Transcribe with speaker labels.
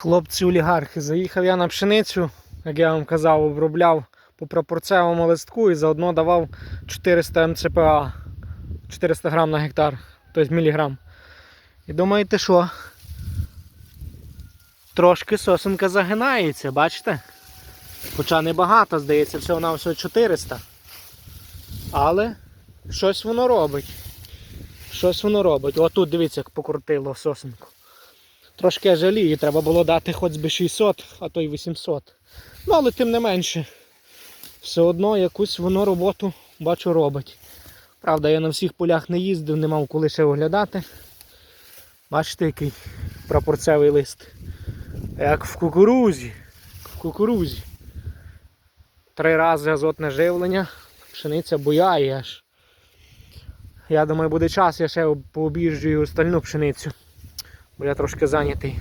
Speaker 1: Хлопці олігархи, заїхав я на пшеницю, як я вам казав, обробляв по пропорцевому листку і заодно давав 400 МЦПА, 400 грам на гектар, тобто міліграм. І думаєте, що? Трошки сосенка загинається, бачите? Хоча небагато, здається, всього на всього 400. Але щось воно робить. Щось воно робить. Отут дивіться, як покрутило сосенку. Трошки жалію, треба було дати хоч би 600, а то й 800. Ну, але тим не менше, все одно якусь воно роботу бачу робить. Правда, я на всіх полях не їздив, не мав коли ще оглядати. Бачите, який прапорцевий лист. Як в кукурузі. В кукурузі. Три рази азотне живлення, пшениця буяє аж. Я думаю, буде час, я ще пообіжджую остальну пшеницю. Бо я трошки зайнятий